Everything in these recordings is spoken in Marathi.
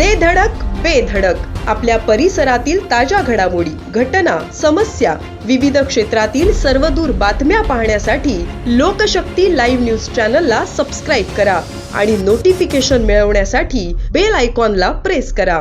दे धडक बेधडक आपल्या परिसरातील ताज्या घडामोडी घटना समस्या विविध क्षेत्रातील सर्वदूर बातम्या पाहण्यासाठी लोकशक्ती लाईव्ह न्यूज चॅनलला सबस्क्राईब करा आणि नोटिफिकेशन मिळवण्यासाठी बेल आयकॉनला प्रेस करा.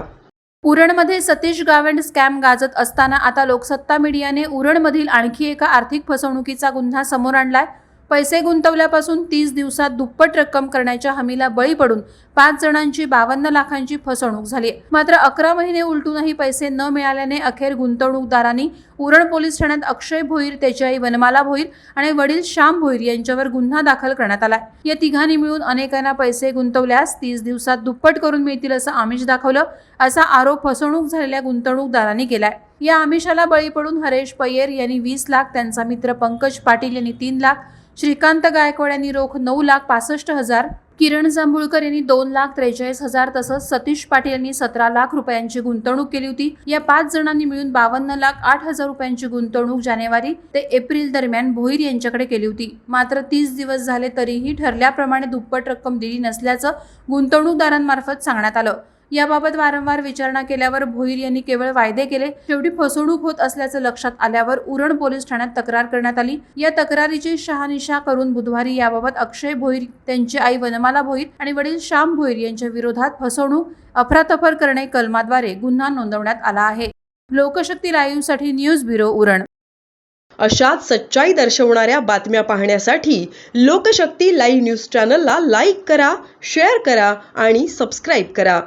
उरणमध्ये सतीश गावंड स्कॅम गाजत असताना आता लोकसत्ता मीडियाने उरणमधील आणखी एका आर्थिक फसवणुकीचा गुन्हा समोर आणलाय. पैसे गुंतवल्यापासून तीस दिवसात दुप्पट रक्कम करण्याच्या हमीला बळी पडून पाच जणांची बावन्न लाखांची फसवणूक झाली मात्र अकरा महिने उलटूनही पैसे न मिळाल्याने अखेर गुंतवणूकदारांनी उरण पोलीस ठाण्यात अक्षय भोईर त्याची आई वनमाला भोईर आणि वडील श्याम भोईर यांच्यावर गुन्हा दाखल करण्यात आलाय. या तिघांनी मिळून अनेकांना पैसे गुंतवल्यास तीस दिवसात दुप्पट करून मिळतील असं आमिष दाखवलं असा आरोप फसवणूक झालेल्या गुंतवणूकदारांनी केलाय. या आमिषाला बळी पडून हरेश पय्यर यांनी वीस लाख त्यांचा मित्र पंकज पाटील यांनी तीन लाख श्रीकांत गायकवाड यांनी रोख नऊ लाख पासष्ट हजार किरण जांभूळकर यांनी दोन लाख त्रेचाळीस हजार तसंच सतीश पाटील यांनी सतरा लाख रुपयांची गुंतवणूक केली होती. या पाच जणांनी मिळून बावन्न लाख आठ हजार रुपयांची गुंतवणूक जानेवारी ते एप्रिल दरम्यान भोईर यांच्याकडे केली होती. मात्र तीस दिवस झाले तरीही ठरल्याप्रमाणे दुप्पट रक्कम दिली नसल्याचं गुंतवणूकदारांमार्फत सांगण्यात आलं. याबाबत वारंवार विचारणा केल्यावर भोईर यांनी केवळ वायदे केले. शेवटी फसवणूक होत असल्याचं लक्षात आल्यावर उरण पोलीस ठाण्यात तक्रार करण्यात आली. या तक्रारीची शहानिशा करून बुधवारी याबाबत अक्षय भोईर त्यांची आई वनमाला भोईर आणि वडील श्याम भोईर यांच्या विरोधात फसवणूक अफरातफर करणे कलमाद्वारे गुन्हा नोंदवण्यात आला आहे. लोकशक्ती लाईव्हसाठी न्यूज ब्युरो उरण. अशाच सच्चाई दर्शवणाऱ्या बातम्या पाहण्यासाठी लोकशक्ती लाईव्ह न्यूज चॅनलला लाईक करा शेअर करा आणि सबस्क्राईब करा.